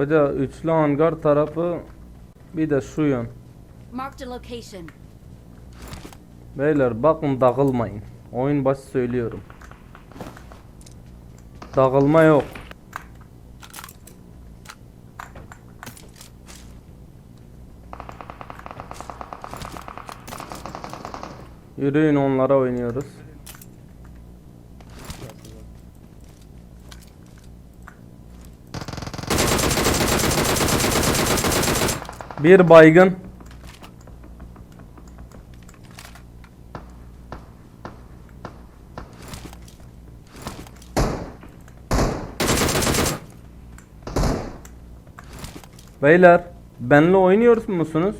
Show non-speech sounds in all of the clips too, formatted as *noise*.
Hoca üçlü hangar tarafı bir de şu yön. Beyler bakın dağılmayın. Oyun başı söylüyorum. Dağılma yok. Yürüyün onlara oynuyoruz. Bir baygın. Beyler, benle oynuyoruz musunuz?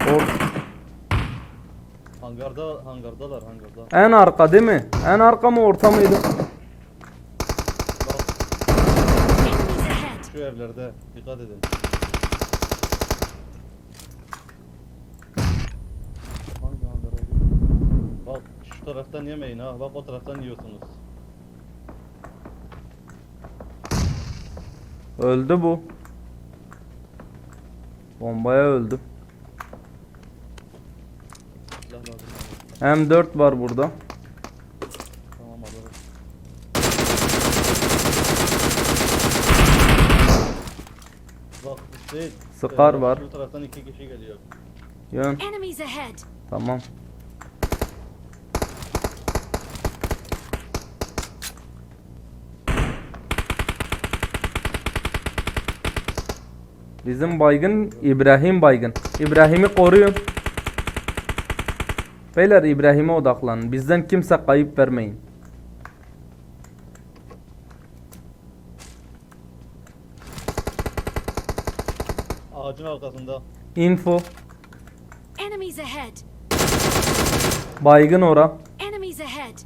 Or- Hangarda, hangardalar, hangarda. en arka değil mi? En arka mı orta mıydı? Bak Enemies ahead. Şu evlerde dikkat edin. Hangi hangar oldu? Bak şu taraftan yemeyin ha. Bak o taraftan yiyorsunuz. Öldü bu. Bombaya öldü. Silah lazım. M4 var burada. Tamam alırım. Bak Hüseyin. Sıkar e, var. Şu taraftan iki kişi geliyor. Yön. Enemies ahead. Tamam. Bizim baygın İbrahim baygın. İbrahim'i koruyun. Beyler İbrahim'e odaklanın. Bizden kimse kayıp vermeyin. Ağacın arkasında. Info. Enemies ahead. Baygın ora. Enemies ahead.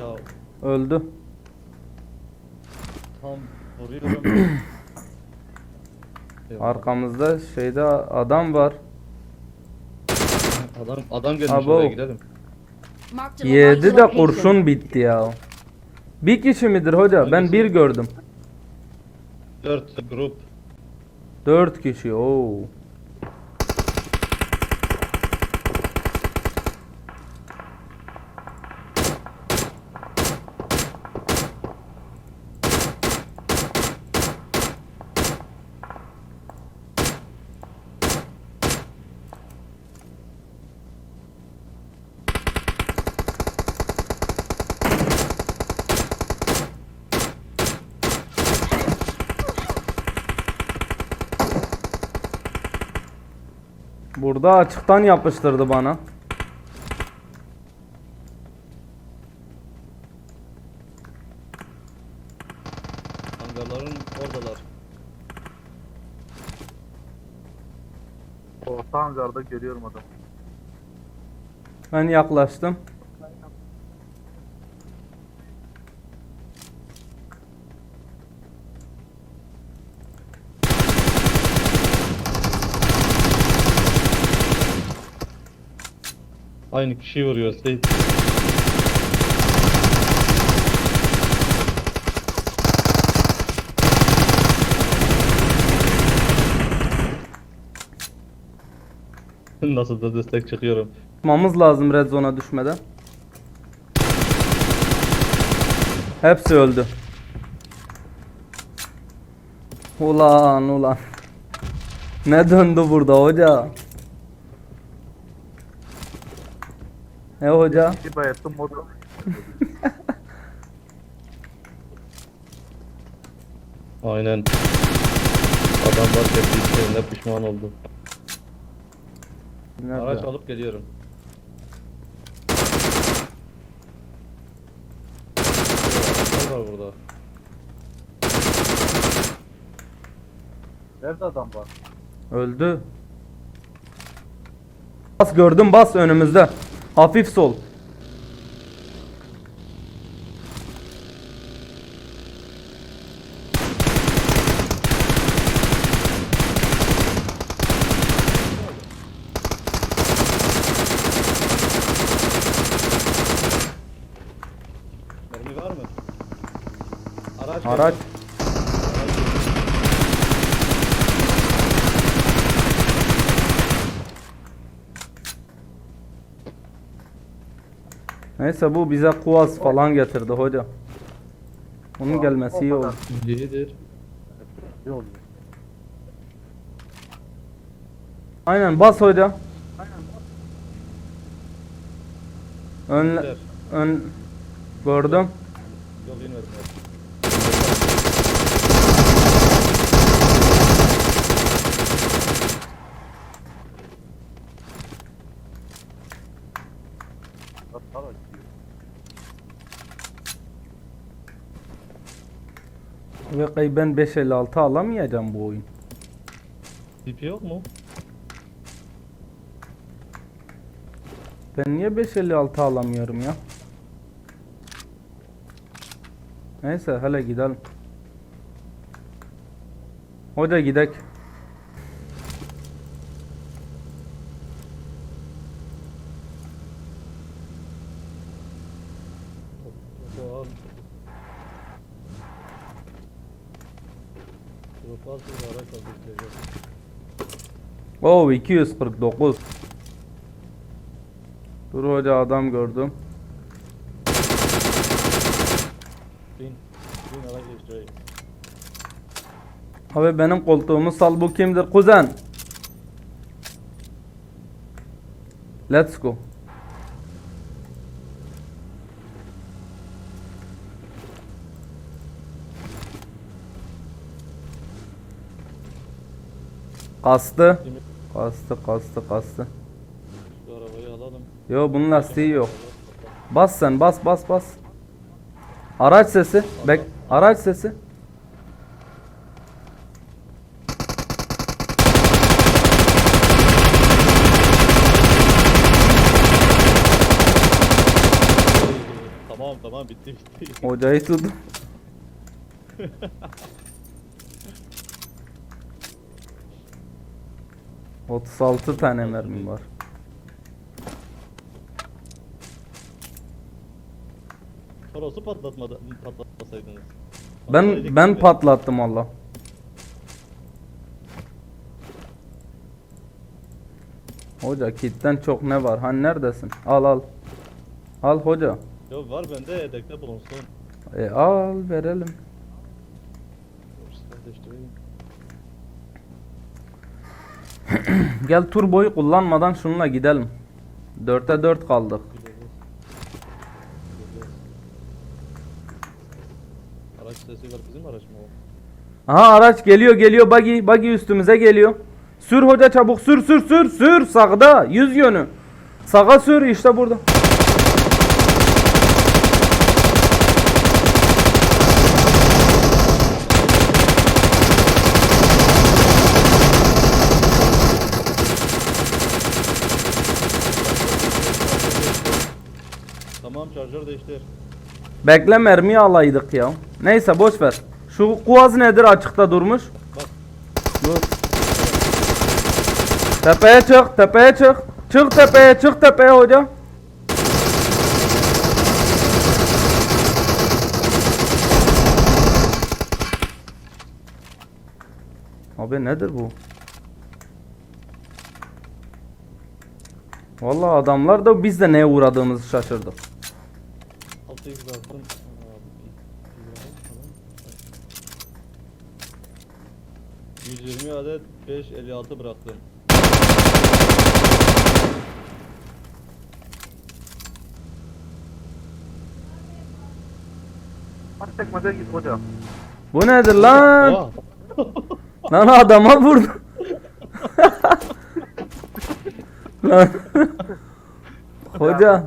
Ya Öldü. tam vuruyorum. *clears throat* Arkamızda şeyde adam var. Adam adam gelmiş Abo. oraya gidelim. Marked a Yedi de location. kurşun bitti ya. Bir kişi midir hoca? Ben bir gördüm. Dört grup. Dört kişi. Oo. Burada açıktan yapıştırdı bana. Hangarların oradalar. Orta hangarda görüyorum adamı. Ben yaklaştım. Aynı kişiyi vuruyor Seyit. *laughs* Nasıl da destek çıkıyorum. Tutmamız lazım red zone'a düşmeden. Hepsi öldü. Ulan ulan. Ne döndü burada hoca? Ne hoca? İki bayatım o da. *laughs* Aynen. Adam var kendisi pişman oldu. Araç Nerede? alıp geliyorum. Ne var burada? Nerede adam var? Öldü. Bas gördüm bas önümüzde. Hafif sol. Mermi var mı? Araç. Araç. Var. Neyse bu bize kuvaz falan getirdi hoca. Onun gelmesi iyi oldu. İyidir. Aynen bas hoca. Ön, ön gördüm. Yok inmedim. Kay ben 556 alamayacağım bu oyun. Tipi yok mu? Ben niye 556 alamıyorum ya? Neyse hele gidelim. Hoca gidek. Bu araç diyeceğiz. Oo 249. Dur hoca adam gördüm. Bin. Bin araç geçti. Abi benim koltuğumu sal bu kimdir kuzen? Let's go. Kastı. Kastı kastı kastı. Şu arabayı alalım. Yo bunun lastiği yok. Bas sen bas bas bas. Araç sesi. Bek araç sesi. Tamam tamam bitti bitti. Hocayı tuttum. *laughs* 36 tane mermim var. Toros'u patlatmadı, patlatmasaydınız. Ben ben patlattım Allah. Hoca kitten çok ne var? Hani neredesin? Al al. Al hoca. Yok var bende yedekte bulunsun. E al verelim. Kardeştireyim. *clears throat* Gel turboyu kullanmadan şununla gidelim. 4'e 4 kaldık. Araç sesi var bizim araç mı o? Aha araç geliyor geliyor buggy buggy üstümüze geliyor. Sür hoca çabuk sür sür sür sür sağda yüz yönü. Sağa sür işte burada. Tamam değiştir. Bekle mermi alaydık ya. Neyse boş ver. Şu kuvaz nedir açıkta durmuş? Bak Dur. Tepeye çık tepeye çık. Çık tepeye çık tepeye hoca. Abi nedir bu? Vallahi adamlar da biz de neye uğradığımızı şaşırdık. 6x bastım. Aa, bir- bir- 120 adet 556 bıraktım. Hadi tekmede git hoca. Bu nedir lan? *laughs* Lan adama vurdu. *laughs* Lan. Hoca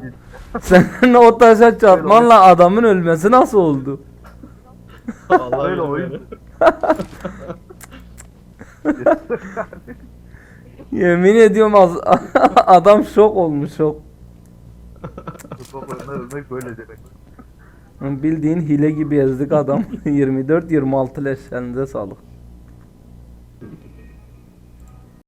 *laughs* senin o taşa çarpmanla adamın ölmesi nasıl oldu? Allah bilir oyun. Yemin ediyorum az- *laughs* adam şok olmuş şok. Ölmek böyle demek. Bildiğin hile gibi ezdik adam. 24 26 leş elinize sağlık.